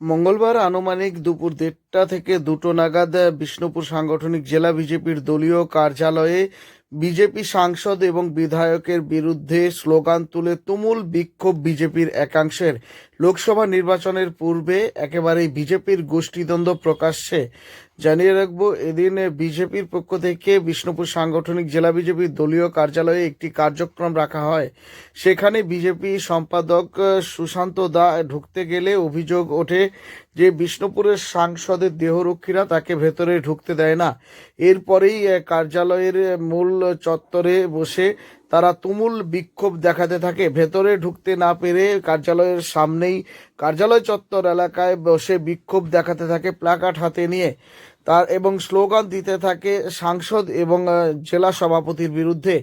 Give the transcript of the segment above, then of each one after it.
মঙ্গলবার আনুমানিক দুপুর দেড়টা থেকে দুটো নাগাদ বিষ্ণুপুর সাংগঠনিক জেলা বিজেপির দলীয় কার্যালয়ে বিজেপি সাংসদ এবং বিধায়কের বিরুদ্ধে স্লোগান তুলে তুমুল বিক্ষোভ বিজেপির একাংশের। লোকসভা নির্বাচনের পূর্বে একেবারেই বিজেপির গোষ্ঠীদ্বন্দ্ব প্রকাশ্যে। জানিয়ে রাখব, এদিন বিজেপির পক্ষ থেকে বিষ্ণুপুর সাংগঠনিক জেলা বিজেপির দলীয় কার্যালয়ে একটি কার্যক্রম রাখা হয়। সেখানে বিজেপি সম্পাদক সুশান্ত দা ঢুকতে গেলে অভিযোগ ওঠে যে বিষ্ণুপুরের সাংসদের দেহরক্ষীরা তাকে ভেতরে ঢুকতে দেয় না। এরপরেই কার্যালয়ের মূল চত্বরে বসে তারা তুমুল বিক্ষোভ দেখাতে থাকে। ভেতরে ঢুকতে না পেরে কার্যালয়ের সামনেই কার্যালয় চত্বর এলাকায় বসে বিক্ষোভ দেখাতে থাকে প্লাকার্ড হাতে নিয়ে। তার এবং স্লোগান দিতে থাকে সাংসদ এবং জেলা সভাপতির বিরুদ্ধে।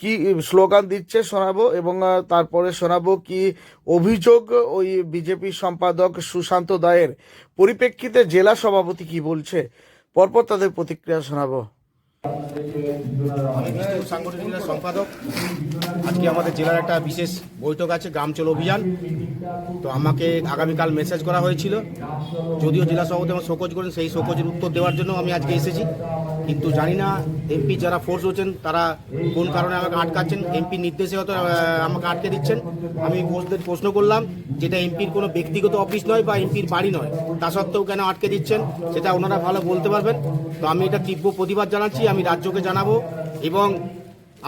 কি স্লোগান দিচ্ছে শোনাবো এবং তারপরে শোনাবো কি অভিযোগ? ওই বিজেপি সম্পাদক সুশান্ত দায়ের পরিপ্রেক্ষিতে জেলা সভাপতি কি বলছে? পরপর তাদের প্রতিক্রিয়া শোনাবো। সাংগঠনিক জেলার সম্পাদক, আজকে আমাদের জেলার একটা বিশেষ বৈঠক আছে, গ্রাম চলো অভিযান। তো আমাকে আগামীকাল মেসেজ করা হয়েছিল। যদিও জেলা সভাপতি আমার শোকজ করেন, সেই শোকজের উত্তর দেওয়ার জন্য আমি আজকে এসেছি। কিন্তু জানি না এমপি যারা ফোর্স হচ্ছেন, তারা কোন কারণে আমাকে আটকাচ্ছেন? এমপির নির্দেশে হয়তো আমাকে আটকে দিচ্ছেন। আমি ফোর্সদের প্রশ্ন করলাম, যেটা এমপির কোনো ব্যক্তিগত অফিস নয় বা এমপির বাড়ি নয়, তা সত্ত্বেও কেন আটকে দিচ্ছেন? সেটা ওনারা ভালো বলতে পারবেন। তো আমি এটা তীব্র প্রতিবাদ জানাচ্ছি। আমি রাজ্যকে জানাব এবং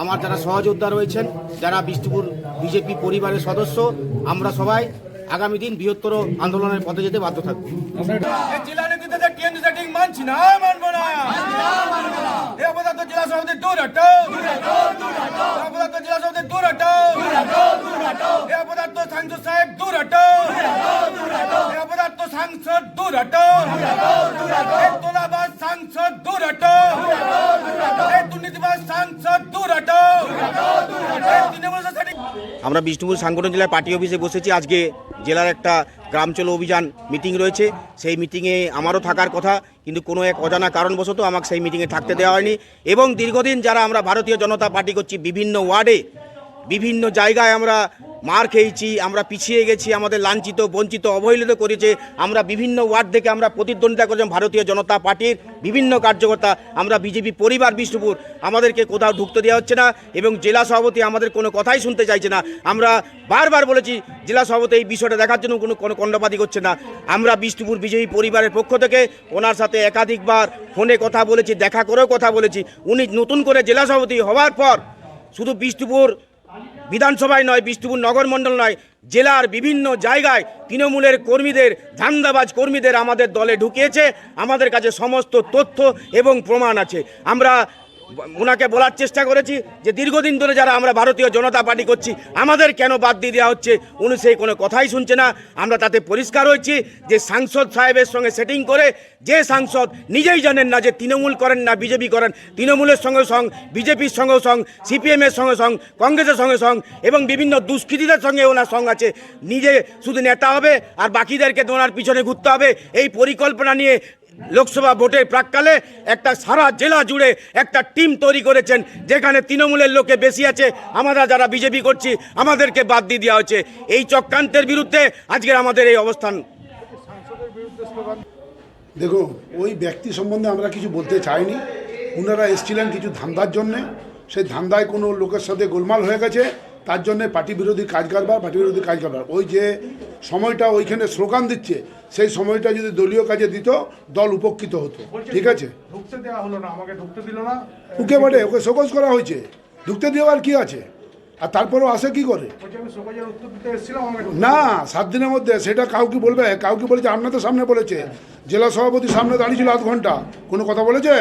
আমার যারা সহযোদ্ধা রয়েছেন, যারা বিষ্ণুপুর বিজেপি পরিবারের সদস্য, আমরা সবাই আগামী দিন বৃহত্তর আন্দোলনের পথে যেতে বাধ্য থাকব। মানছি না জেলা জেলা সাংসদ দূর দূর এ তোলাবাজ সাংসদ দূর হটো এ দুর্নীতিবাজ সাংসদ দূর হটো এ তৃণমূল সেটিং আমরা বিষ্ণুপুর সাংগঠন জেলায় পার্টি অফিসে বসেছি। আজকে জেলার একটা গ্রাম চলো অভিযান মিটিং রয়েছে। সেই মিটিংয়ে আমারও থাকার কথা, কিন্তু কোনো এক অজানা কারণবশত আমাকে সেই মিটিংয়ে থাকতে দেওয়া হয়নি। এবং দীর্ঘদিন যারা আমরা ভারতীয় জনতা পার্টি করছি, বিভিন্ন ওয়ার্ডে বিভিন্ন জায়গায় আমরা মার খেয়েছি, আমরা পিছিয়ে গেছি, আমাদের লাঞ্ছিত, বঞ্চিত, অবহেলিত করেছে। আমরা বিভিন্ন ওয়ার্ড থেকে আমরা প্রতিদ্বন্দ্বিতা করেছিলাম ভারতীয় জনতা পার্টির বিভিন্ন কার্যকর্তা। আমরা বিজেপি পরিবার বিষ্ণুপুর, আমাদেরকে কোথাও ঢুকতে দেওয়া হচ্ছে না এবং জেলা সভাপতি আমাদের কোনো কথাই শুনতে চাইছে না। আমরা বারবার বলেছি, জেলা সভাপতি এই বিষয়টা দেখার জন্য কোনো কোনো কণ্ডবাদী করছে না। আমরা বিষ্ণুপুর বিজেপি পরিবারের পক্ষ থেকে ওনার সাথে একাধিকবার ফোনে কথা বলেছি, দেখা করেও কথা বলেছি। উনি নতুন করে জেলা সভাপতি হওয়ার পর শুধু বিষ্ণুপুর বিধানসভায় নয়, বিষ্ণুপুর নগর মণ্ডল নয়, জেলার বিভিন্ন জায়গায় তৃণমূলের কর্মীদের, ধান্দাবাজ কর্মীদের আমাদের দলে ঢুকিয়েছে। আমাদের কাছে সমস্ত তথ্য এবং প্রমাণ আছে। আমরা ওনাকে বলার চেষ্টা করেছি যে দীর্ঘদিন ধরে যারা আমরা ভারতীয় জনতা পার্টি করছি, আমাদের কেন বাদ দিয়ে দেওয়া হচ্ছে? উনি সেই কোনো কথাই শুনছে না। আমরা তাতে পরিষ্কার হয়েছি যে সাংসদ সাহেবের সঙ্গে সেটিং করে যে সাংসদ নিজেই জানেন না যে তৃণমূল করেন না বিজেপি করেন, তৃণমূলের সঙ্গে সং বিজেপির সঙ্গে সং সিপিএমের সঙ্গে সং কংগ্রেসের সঙ্গে সং এবং বিভিন্ন দুষ্কৃতীদের সঙ্গে ওনার সঙ্গ আছে। নিজে শুধু নেতা হবে আর বাকিদেরকে ওনার পিছনে ঘুরতে হবে। এই পরিকল্পনা নিয়ে লোকসভা ভোটের প্রাককালে একটা সারা জেলা জুড়ে একটা টিম তৈরি করেছেন, যেখানে তৃণমূলের লোকে বেশি আছে, আমরা যারা বিজেপি করছি, আমাদেরকে বাদ দিয়ে দেওয়া হচ্ছে এই চক্রান্তের বিরুদ্ধে আজকের আমাদের এই অবস্থান। দেখুন, ওই ব্যক্তি সম্বন্ধে আমরা কিছু বলতে চাইনি। ওনারা এসেছিলেন কিছু ধান্দার জন্যে। সেই ধান্দায় কোনো লোকের সাথে গোলমাল হয়ে গেছে, তার জন্য পার্টি বিরোধী কাজ কারবার পার্টি বিরোধী কাজ কারবার। ওই যে সময়টা ওইখানে স্লোগান দিচ্ছে সেই সময়টা যদি দলীয় কাজে দিত দল উপকৃত হতো। ঠিক আছে? ঢুকতে দেওয়া হলো না আমাকে ঢুকতে দিল না। ওকে বটে ওকে শোকজ করা হয়েছে। ঢুকতে দেওয়ার কি আছে? আর তারপরেও আসে কি করে? না সাত দিনের মধ্যে সেটা কাউকে বলবে কাউকে বলেছে আপনাদের সামনে বলেছে। জেলা সভাপতি সামনে দাঁড়িয়েছিল আধ ঘণ্টা। কোনো কথা বলেছে?